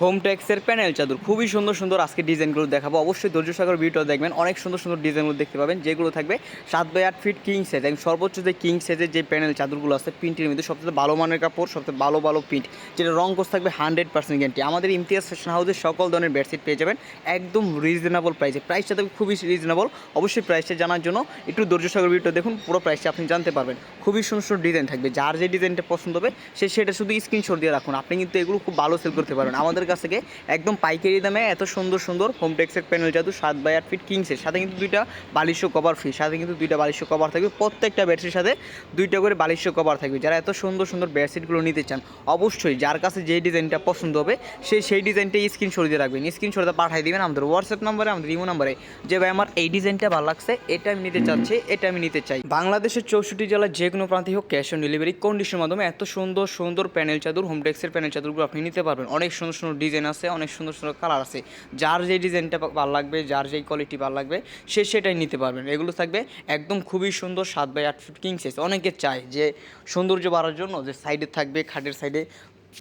Home ট্যাক্সের panel চাদর। খুবই সুন্দর সুন্দর আজকে ডিজাইনগুলো দেখাবো। অবশ্যই ধৈর্য সাগর ভিডিও দেখবেন। অনেক সুন্দর সুন্দর ডিজাইনগুলো দেখতে পাবেন। যেগুলো থাকবে সাত বাই আট ফিট কিং সাইজ এবং সর্বোচ্চ যে কিং সাইজের যে প্যানেল চাদরগুলো আছে, প্রিন্টের মধ্যে সবচেয়ে ভালো মানের কাপড়, সবচেয়ে ভালো ভালো প্রিন্ট যেটা রং কোর্স থাকবে হান্ড্রেড পার্সেন্ট গ্যারান্টি আমাদের ইমতিয়াজ ফ্যাশন হাউসের সকল ধরনের বেডশিট পেয়ে যাবেন। একদম রিজনেবল প্রাইসে প্রাইসটা থাকবে খুবই রিজনেবল অবশ্যই প্রাইসটা জানার জন্য একটু ধৈর্য সাগর ভিডিও দেখুন। পুরো প্রাইসটা আপনি জানতে পারবেন। খুবই সুন্দর সুন্দর ডিজাইন থাকবে। যার যে ডিজাইনটা পছন্দ হবে, সে সেটা শুধু স্ক্রিনশট দিয়ে রাখুন। আপনি কিন্তু এগুলো খুব ভালো সেল করতে পারবেন। আমাদের কাছ থেকে একদম পাইকারি দামে এত সুন্দর সুন্দর হোম টেক্সের প্যানেল জাদু, সাত বাই আট ফিট কিংসের সাথে কিন্তু দুইটা বালিশ কভার ফ্রি সাথে কিন্তু দুইটা বালিশ কভার থাকবে। প্রত্যেকটা বেডশিটের সাথে দুইটা করে বালিশ কভার থাকবে। যারা এত সুন্দর সুন্দর বেডশিটগুলো নিতে চান, অবশ্যই যার কাছে যে ডিজাইনটা পছন্দ হবে, সে সেই ডিজাইনটা স্ক্রিনশট দিয়ে রাখবেন। স্ক্রিনশটটা পাঠিয়ে দিবেন আমাদের হোয়াটসঅ্যাপ নাম্বারে আমাদের ইমো নাম্বারে যে ভাই, আমার এই ডিজাইনটা ভালো লাগছে, এটা আমি নিতে চাচ্ছি, এটা আমি নিতে চাই। বাংলাদেশের চৌষট্টি জেলার যে কোনো প্রান্তে হোক ক্যাশ অন ডেলিভারি কন্ডিশনের মাধ্যমে এত সুন্দর সুন্দর প্যানেল চাদর হোম টেক্সের প্যানেল চাদরগুলো আপনি নিতে পারবেন। অনেক সুন্দর সুন্দর ডিজাইন আছে, অনেক সুন্দর সুন্দর কালার আছে। যার যে ডিজাইনটা ভালো লাগবে, যার যেই কোয়ালিটি ভালো লাগবে, সে সেটাই নিতে পারবেন। এগুলো থাকবে একদম খুবই সুন্দর সাত বাই আট ফিট কিং সাইজ অনেকে চায় যে সৌন্দর্য বাড়ার জন্য যে সাইডে থাকবে, খাটের সাইডে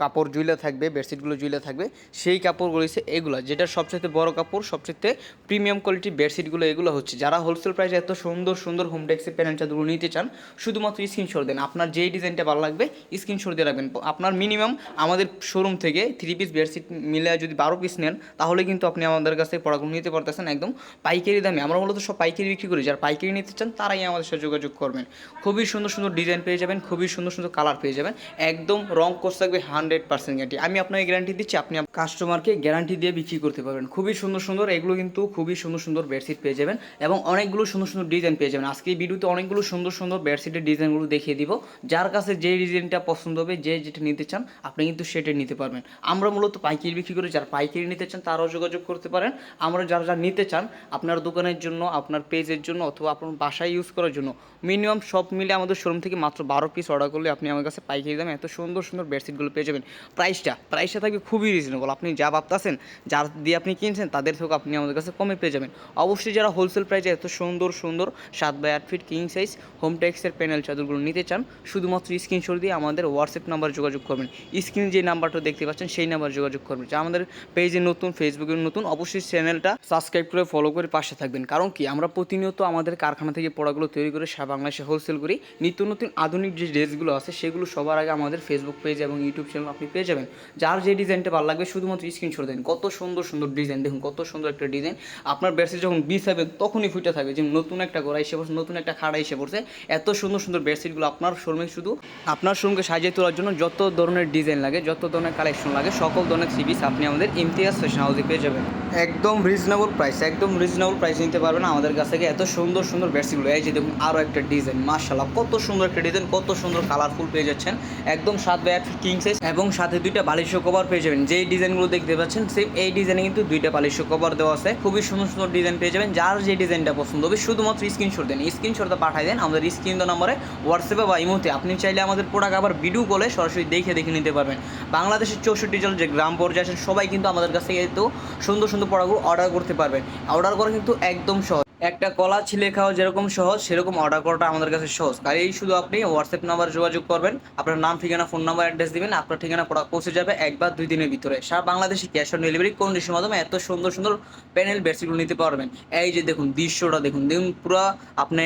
কাপড় জুইলা থাকবে বেডশিটগুলো জুইলা থাকবে, সেই কাপড়গুলো হচ্ছে এগুলো, যেটা সবচেয়ে বড় কাপড় সবচেয়ে প্রিমিয়াম কোয়ালিটি বেডশিটগুলো এগুলো হচ্ছে। যারা হোলসেল প্রাইসে এত সুন্দর সুন্দর হোম ডেক্সের প্যানেল নিতে চান, শুধুমাত্র স্ক্রিনশট দেন। আপনার যেই ডিজাইনটা ভালো লাগবে স্ক্রিনশট দিয়ে রাখবেন। আপনার মিনিমাম আমাদের শোরুম থেকে থ্রি পিস বেডশিট মিলে যদি বারো পিস নেন, তাহলে কিন্তু আপনি আমাদের কাছে প্রোডাক্টগুলো নিতে পারতেছেন একদম পাইকারি দামে। আমরা মূলত সব পাইকারি বিক্রি করি। যারা পাইকারি নিতে চান, তারাই আমাদের সাথে যোগাযোগ করবেন। খুবই সুন্দর সুন্দর ডিজাইন পেয়ে যাবেন, খুবই সুন্দর সুন্দর কালার পেয়ে যাবেন। একদম রং কোর্স থাকবে হান্ড্রেড পার্সেন্ট গ্যারান্টি আমি আপনাকে গ্যারান্টি দিচ্ছি, আপনি কাস্টমারকে গ্যারান্টি দিয়ে বিক্রি করতে পারবেন। খুবই সুন্দর সুন্দর, এগুলো কিন্তু খুবই সুন্দর সুন্দর বেডশিট পেয়ে যাবেন এবং অনেকগুলো সুন্দর সুন্দর ডিজাইন পেয়ে যাবেন। আজকে এই ভিডিওতে অনেকগুলো সুন্দর সুন্দর বেডশিটের ডিজাইনগুলো দেখিয়ে দিব। যার কাছে যে ডিজাইনটা পছন্দ হবে, যে যেটা নিতে চান, আপনি কিন্তু সেটা নিতে পারবেন। আমরা মূলত পাইকারি বিক্রি করি যারা পাইকারি নিতে চান, তারাও যোগাযোগ করতে পারেন। আমরা যারা যারা নিতে চান, আপনার দোকানের জন্য, আপনার পেজের জন্য অথবা আপনার বাসায় ইউজ করার জন্য মিনিমাম সব মিলে আমাদের শোরুম থেকে মাত্র বারো পিস অর্ডার করলে আপনি আমার কাছে পাইকারি দামে এত সুন্দর সুন্দর বেডশিটগুলো পেয়ে যাবেন। প্রাইসটা প্রাইসটা থাকবে খুবই রিজনেবল আপনি যা ভাবতেছেন যার দিয়ে আপনি কিনছেন, তাদের থেকে আপনি আমাদের কাছে কমে পেয়ে যাবেন। অবশ্যই যারা হোলসেল প্রাইসে এত সুন্দর সুন্দর সাত বাই আট ফিট কিং সাইজ হোম টেক্সের প্যানেল চাদরগুলো নিতে চান, শুধুমাত্র স্ক্রিনশট দিয়ে আমাদের হোয়াটসঅ্যাপ নাম্বার যোগাযোগ করবেন। স্ক্রিনে যে নাম্বারটা দেখতে পাচ্ছেন, সেই নাম্বার যোগাযোগ করবেন। যা আমাদের পেজে নতুন ফেসবুকে নতুন, অবশ্যই চ্যানেলটা সাবস্ক্রাইব করে ফলো করে পাশে থাকবেন। কারণ কি? আমরা প্রতিনিয়ত আমাদের কারখানা থেকে পড়াগুলো তৈরি করে সারা বাংলাদেশে হোলসেল করি। নিত্য নতুন আধুনিক যে ড্রেসগুলো আছে, সেগুলো সবার আগে আমাদের ফেসবুক পেজ এবং ইউটিউব চ্যানেল আপনি পেয়ে যাবেন। যার যে ডিজাইনটা ভালো লাগবে, শুধুমাত্র স্ক্রিনশট দেন। কত সুন্দর সুন্দর ডিজাইন দেখুন, কত সুন্দর একটা ডিজাইন আপনার বেডশিট যখন বিছাবেন তখনই ফুটে থাকবে যে নতুন একটা গোড়া এসে পড়ছে, নতুন একটা খাড়া এসে পড়ছে। এত সুন্দর সুন্দর বেডশিটগুলো আপনার শোরুমে শুধু আপনার শোরুমকে সাজিয়ে তোলার জন্য যত ধরনের ডিজাইন লাগে, যত ধরনের কালেকশন লাগে, সকল ধরনের পিস আপনি আমাদের ইমতিয়াজ ফ্যাশন হাউসে পেয়ে যাবেন। একদম রিজনেবল প্রাইস একদম রিজনেবল প্রাইস নিতে পারবেন আমাদের কাছ থেকে এত সুন্দর সুন্দর বেডশিটগুলো এই যে দেখুন আরও একটা ডিজাইন মার্শাল্লাহ কত সুন্দর একটা ডিজাইন কত সুন্দর কালারফুল পেয়ে যাচ্ছেন। একদম সাত বাই আট কিং সাইজ এবং সাথে দুইটা বালিশ কভার পেয়ে যাবেন। যেই ডিজাইনগুলো দেখতে পাচ্ছেন সেম এই ডিজাইনে কিন্তু দুইটা বালিশ কভার দেওয়া আছে। খুবই সুন্দর সুন্দর ডিজাইন পেয়ে যাবেন। যার যে ডিজাইনটা পছন্দ হবে, শুধুমাত্র স্ক্রিনশট দেন। স্ক্রিনশটটা পাঠিয়ে দেন, আমাদের স্ক্রিন নাম্বারে হোয়াটসঅ্যাপে বা ইমোতে আপনি চাইলে আমাদের প্রোডাক্ট আবার ভিডিও কলে সরাসরি দেখে দেখে নিতে পারবেন। বাংলাদেশের চৌষট্টি জেলার যে গ্রাম পর্যায়ে আছেন, সবাই কিন্তু আমাদের কাছ থেকে এত সুন্দর সুন্দর প্রোডাক্টগুলো অর্ডার করতে পারবেন। অর্ডার করা কিন্তু একদম সহজ। একটা কলা ছিলে খাওয়া যেরকম সহজ, সেরকম অর্ডার করাটা আমাদের কাছে সহজ। আর এই শুধু আপনি হোয়াটসঅ্যাপ নাম্বার যোগাযোগ করবেন, আপনার নাম, ঠিকানা ফোন নাম্বার অ্যাড্রেস দিবেন, আপনার ঠিকানা প্রোডাক্ট পৌঁছে যাবে এক বা দুই দিনের ভিতরে। সারা বাংলাদেশে ক্যাশ অন ডেলিভারি কোন কন্ডিশনের মাধ্যমে এত সুন্দর সুন্দর প্যানেল বেডশিটগুলো নিতে পারবেন। এই যে দেখুন, দৃশ্যটা দেখুন দেখুন পুরো আপনি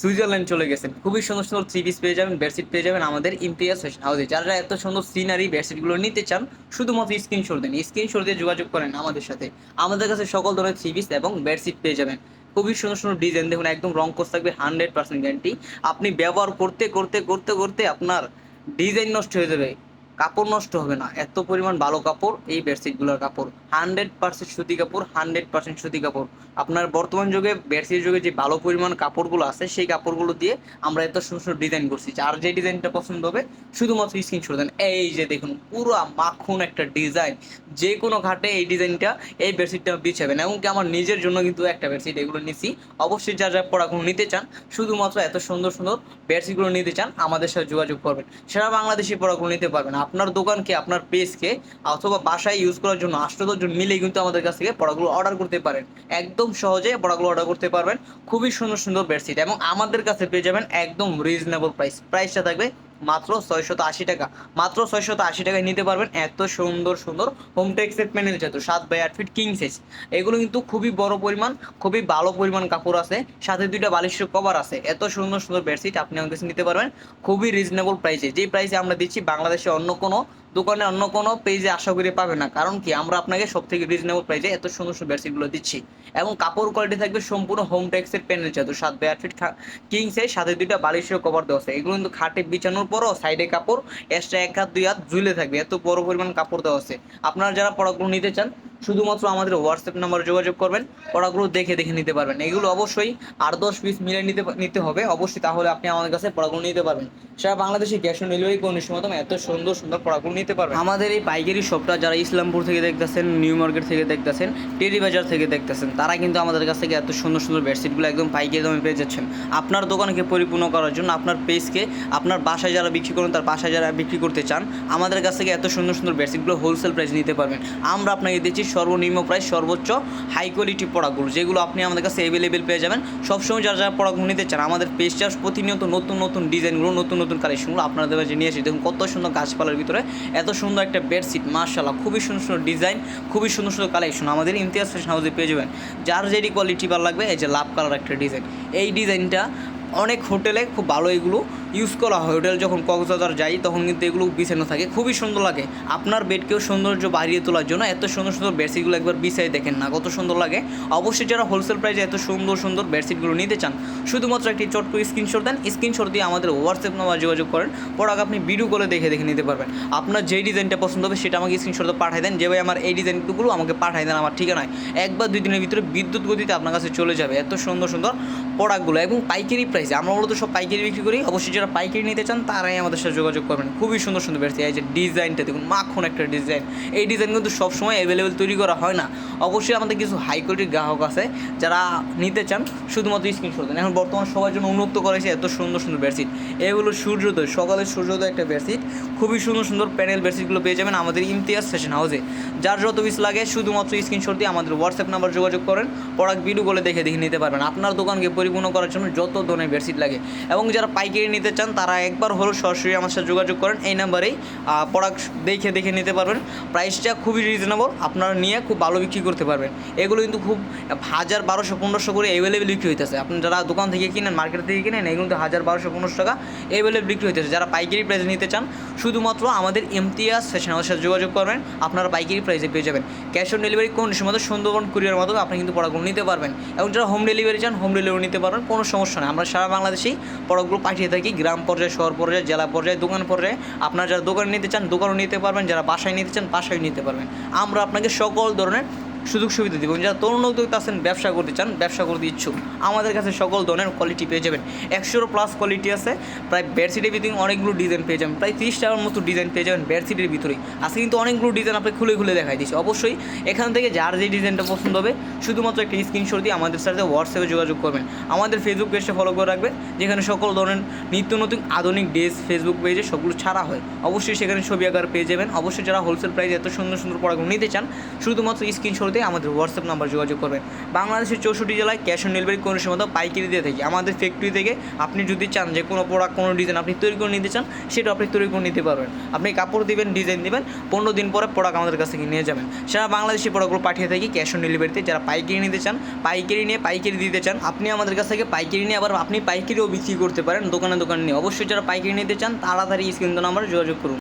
সুইজারল্যান্ড চলে গেছেন। খুবই সুন্দর সুন্দর থ্রি পিস পেয়ে যাবেন বেডশিট পেয়ে যাবেন আমাদের ইমতিয়াজ ফ্যাশন হাউসে যারা এত সুন্দর সিনারি বেডশিটগুলো নিতে চান, শুধুমাত্র স্ক্রিনশট দেন। স্ক্রিনশট দিয়ে যোগাযোগ করেন আমাদের সাথে। আমাদের কাছে সকল ধরনের থ্রি পিস এবং বেডশিট পেয়ে যাবেন। খুবই সুন্দর সুন্দর ডিজাইন দেখুন, একদম রং কোর্স থাকবে হান্ড্রেড পার্সেন্ট গ্যারান্টি আপনি ব্যবহার করতে করতে করতে করতে আপনার ডিজাইন নষ্ট হয়ে যাবে। কাপড় নষ্ট হবে না। এত পরিমাণ ভালো কাপড়, এই বেডশিটগুলোর কাপড়। হান্ড্রেড পার্সেন্ট সুতি কাপড়, হান্ড্রেড পার্সেন্ট সুতি কাপড়। আপনার বর্তমান যুগে বেডশিট যুগে যে ভালো পরিমাণ কাপড়গুলো আছে, সেই কাপড়গুলো দিয়ে আমরা এত সুন্দর সুন্দর ডিজাইন করছি। আর যে ডিজাইনটা পছন্দ হবে, শুধুমাত্র স্ক্রিন স্ক্রিনশট দেন। এই যে দেখুন, পুরো মাখন একটা ডিজাইন যে কোনো ঘাটে এই ডিজাইনটা এই বেডশিটটা বিছাবেন। এমনকি আমার নিজের জন্য কিন্তু একটা বেডশিট এগুলো নিছি। অবশ্যই যা যা পড়াগুলো নিতে চান, শুধুমাত্র এত সুন্দর সুন্দর বেডশিটগুলো নিতে চান, আমাদের সাথে যোগাযোগ করবেন। সারা বাংলাদেশি পড়াগুলো নিতে পারবেন। আপনার দোকানকে, আপনার পেজকে অথবা বাসায় ইউজ করার জন্য আটশো জন মিলে কিন্তু আমাদের কাছ থেকে পড়াগুলো অর্ডার করতে পারেন। একদম সহজে পড়াগুলো অর্ডার করতে পারবেন। খুবই সুন্দর সুন্দর বেডশিট এবং আমাদের কাছে পেয়ে যাবেন একদম রিজনেবল প্রাইস প্রাইসটা থাকবে মাত্র ছয়শত আশি টাকা। মাত্র ছয়শত আশি টাকায় নিতে পারবেন এত সুন্দর সুন্দর হোম প্যানেল যেহেতু সাত বাই আট ফিট কিং সাইজ এগুলো কিন্তু খুবই বড় পরিমাণ, খুবই ভালো পরিমাণ কাপড় আছে। সাথে দুইটা বালিশের কভার আছে। এত সুন্দর সুন্দর বেডশিট আপনি আমাদের কাছে নিতে পারবেন। খুবই রিজনেবল প্রাইসে যে প্রাইসে আমরা দিচ্ছি, বাংলাদেশে অন্য কোনো দোকানে অন্য কোনো পেজে আশা করি পাবে না। কারণ কি? আমরা আপনাকে সব থেকে রিজনেবল প্রাইসে এত সুন্দর সুন্দর বেডশিটগুলো দিচ্ছি। এবং কাপড় কোয়ালিটি থাকবে সম্পূর্ণ হোম টেক্সের প্যানেল চাদর। সাত বাই আট ফিট সাইজ সাথে দুইটা বালিশের কভার দেওয়া আছে। এগুলো কিন্তু খাটে বিছানোর পরও সাইডে কাপড় এক্সট্রা এক হাত, দুই হাত ঝুলে থাকবে। এত বড় পরিমাণ কাপড় দেওয়া আছে। আপনারা যারা প্রোডাক্টগুলো নিতে চান শুধুমাত্র আমাদের হোয়াটসঅ্যাপ নাম্বারে যোগাযোগ করবেন, পড়াগুলো দেখে দেখে নিতে পারবেন। এগুলো অবশ্যই আট দশ পিস মিলে নিতে নিতে হবে, অবশ্যই তাহলে আপনি আমাদের কাছে পড়াগুলো নিতে পারবেন। সারা বাংলাদেশে গ্যাস অন ডেলিভারি কন্ডিশন মতো এত সুন্দর সুন্দর পড়াগুলো নিতে পারবেন। আমাদের এই পাইকারি শপটা যারা ইসলামপুর থেকে দেখতেছেন, নিউ মার্কেট থেকে দেখতেছেন টেরিবাজার থেকে দেখতেছেন, তারা কিন্তু আমাদের কাছ থেকে এত সুন্দর সুন্দর বেডশিটগুলো একদম পাইকারি দামে পেয়ে যাচ্ছেন। আপনার দোকানকে পরিপূর্ণ করার জন্য আপনার পেজকে আপনার বাসায় যারা বিক্রি করেন, তার বাসায় যারা বিক্রি করতে চান, আমাদের কাছ থেকে এত সুন্দর সুন্দর বেডশিটগুলো হোলসেল প্রাইস নিতে পারবেন। আমরা আপনাকে দিচ্ছি সর্বনিম্ন প্রাইস সর্বোচ্চ হাই কোয়ালিটি প্রোডাক্টগুলো যেগুলো আপনি আমাদের কাছে অ্যাভেলেবেল পেয়ে যাবেন। সবসময় যারা যারা প্রোডাক্টগুলো নিতে চান, আমাদের পেজটা প্রতিনিয়ত নতুন নতুন ডিজাইনগুলো, নতুন নতুন কালেকশনগুলো আপনাদের কাছে নিয়ে এসে দেখুন কত সুন্দর গাছপালার ভিতরে, এত সুন্দর একটা বেডশিট মার্শাল্লাহ খুবই সুন্দর সুন্দর ডিজাইন খুবই সুন্দর সুন্দর কালেকশন আমাদের ইমতিয়াজ ফ্যাশন হাউসে পেয়ে যাবেন। যার যেটি কোয়ালিটি ভালো লাগবে, এই যে লাভ কালার একটা ডিজাইন এই ডিজাইনটা অনেক হোটেলে খুব ভালো এগুলো ইউজ করা হয়। হোটেল যখন কক্সবাজার যাই, তখন কিন্তু এগুলো বিছানো থাকে। খুবই সুন্দর লাগে। আপনার বেডকেও সৌন্দর্য বাড়িয়ে তোলার জন্য এত সুন্দর সুন্দর বেডশিটগুলো একবার বিছাই দেখেন না, কত সুন্দর লাগে। অবশ্যই যারা হোলসেল প্রাইসে এত সুন্দর সুন্দর বেডশিটগুলো নিতে চান, শুধুমাত্র একটি চট করে স্ক্রিনশট দেন। স্ক্রিনশট দিয়ে আমাদের হোয়াটসঅ্যাপ নাম্বার যোগাযোগ করেন। প্রোডাক্ট আপনি ভিডিও করে দেখে দেখে নিতে পারবেন। আপনার যেই ডিজাইনটা পছন্দ হবে, সেটা আমাকে স্ক্রিনশটে পাঠিয়ে দেন। যে ভাই আমার এই ডিজাইনগুলো আমাকে পাঠিয়ে দেন আমার ঠিকানায়। একবার দুই দিনের ভিতরে বিদ্যুৎ গতিতে আপনার কাছে চলে যাবে। এত সুন্দর সুন্দর প্রোডাক্টগুলো এবং পাইকারি প্রাইসে আমরা মূলত সব পাইকারি বিক্রি করি। অবশ্যই যারা পাইকারি নিতে চান, তারাই আমাদের সাথে যোগাযোগ করবেন। খুবই সুন্দর সুন্দর বেরছে এই যে ডিজাইনটা, দেখুন, মাখন একটা ডিজাইন। এই ডিজাইন কিন্তু সবসময় অ্যাভেলেবেল তৈরি করা হয় না। অবশ্যই আমাদের কিছু হাই কোয়ালিটির গ্রাহক আছে, যারা নিতে চান, শুধুমাত্র স্ক্রিনশট দেন। এখন বর্তমান সবার জন্য উন্মুক্ত করেছে এত সুন্দর সুন্দর বেডশিট এগুলো সূর্যোদয়, সকালের সূর্যোদয় একটা বেডশিট খুবই সুন্দর সুন্দর প্যানেল বেডশিটগুলো পেয়ে যাবেন আমাদের ইমতিয়াজ ফ্যাশন হাউসে যার যত পিস লাগে, শুধুমাত্র স্ক্রিনশট দিয়ে আমাদের হোয়াটসঅ্যাপ নাম্বার যোগাযোগ করেন। প্রোডাক্ট ভিডিও করে দেখে দেখে নিতে পারবেন। আপনার দোকানকে পরিপূর্ণ করার জন্য যত ধরনের বেডশিট লাগে। এবং যারা পাইকারি নিতে চান, তারা একবার হলো সরাসরি আমার সাথে যোগাযোগ করেন। এই নাম্বারেই প্রোডাক্ট দেখে দেখে নিতে পারবেন। প্রাইসটা খুবই রিজনেবল আপনারা নিয়ে খুব ভালো বিক্রি করতে পারবেন। এগুলো কিন্তু খুব হাজার বারোশো, পনেরোশো করে অ্যাভেলেবেল বিক্রি হইতেছে। আপনি যারা দোকান থেকে কিনেন মার্কেট থেকে কিনেন, এগুলো কিন্তু হাজার বারোশো, পনেরোশো টাকা অ্যাভেলেবেল বিক্রি হইতেছে। যারা পাইকারি প্রাইসে নিতে চান, শুধুমাত্র আমাদের ইমতিয়াজ ফ্যাশন হাউসের সাথে যোগাযোগ করবেন। আপনারা পাইকারি প্রাইসে পেয়ে যাবেন। ক্যাশ অন ডেলিভারি কোন সময় সুন্দরবন কুরিয়ার মাধ্যমে আপনি কিন্তু প্রোডাক্টগুলো নিতে পারবেন। এবং যারা হোম ডেলিভারি চান হোম ডেলিভারি নিতে পারবেন। কোনো সমস্যা নেই। আমরা সারা বাংলাদেশেই প্রোডাক্টগুলো পাঠিয়ে থাকি। গ্রাম পর্যায়ে, শহর পর্যায়ে, জেলা পর্যায়ে, দোকান পর্যায়ে। আপনারা যারা দোকান নিতে চান, দোকানও নিতে পারবেন, যারা বাসায় নিতে চান বাসায় নিতে পারবেন। আমরা আপনাকে সকল ধরনের সুযোগ সুবিধা দিব যারা তরুণ উদ্যোক্তা আছেন, ব্যবসা করতে চান, ব্যবসা করতে ইচ্ছুক, আমাদের কাছে সকল ধরনের কোয়ালিটি পেয়ে যাবেন। একশোরও প্লাস কোয়ালিটি আছে, প্রায় বেডশিটের ভিতরে অনেকগুলো ডিজাইন পেয়ে যাবেন, প্রায় তিরিশ টাকার মতো ডিজাইন পেয়ে যাবেন বেডশিটের ভিতরেই। আজকে কিন্তু অনেকগুলো ডিজাইন আপনি খুলে খুলে দেখাই দিচ্ছি অবশ্যই এখান থেকে যার যে ডিজাইনটা পছন্দ হবে, শুধুমাত্র একটা স্ক্রিনশট দিয়ে আমাদের সাথে হোয়াটসঅ্যাপে যোগাযোগ করবেন। আমাদের ফেসবুক পেজটা ফলো করে রাখবেন, যেখানে সকল ধরনের নিত্য নতুন আধুনিক ড্রেস ফেসবুক পেজে সবগুলো ছাড়া হয়। অবশ্যই সেখানে ছবি আকার পেয়ে যাবেন। অবশ্যই যারা হোলসেল প্রাইসে এত সুন্দর সুন্দর প্রোডাক্ট নিতে চান, শুধুমাত্র স্ক্রিনশট দিয়ে আমাদের হোয়াটসঅ্যাপ নাম্বার যোগাযোগ করবেন। বাংলাদেশের চৌষট্টি জেলায় ক্যাশ অন ডেলিভারি কোনো সময় পাইকারি দিয়ে থাকি। আমাদের ফ্যাক্টরি থেকে আপনি যদি চান যে কোনো প্রোডাক্ট কোনো ডিজাইন আপনি তৈরি করে নিতে চান সেটা আপনি তৈরি করে নিতে পারবেন। আপনি কাপড় দিবেন ডিজাইন দিবেন, পনেরো দিন পরে প্রোডাক্ট আমাদের কাছ থেকে নিয়ে যাবেন। সারা বাংলাদেশি প্রোডাক্টগুলো পাঠিয়ে থাকি ক্যাশ অন ডেলিভারিতে যারা পাইকারি নিতে চান, পাইকারি নিয়ে পাইকারি দিতে চান, আপনি আমাদের কাছ থেকে পাইকারি নিয়ে আবার আপনি পাইকারিও বিক্রি করতে পারেন দোকানে দোকানে নিয়ে। অবশ্যই যারা পাইকারি নিতে চান, তাড়াতাড়ি স্ক্রিন নাম্বার যোগাযোগ করুন।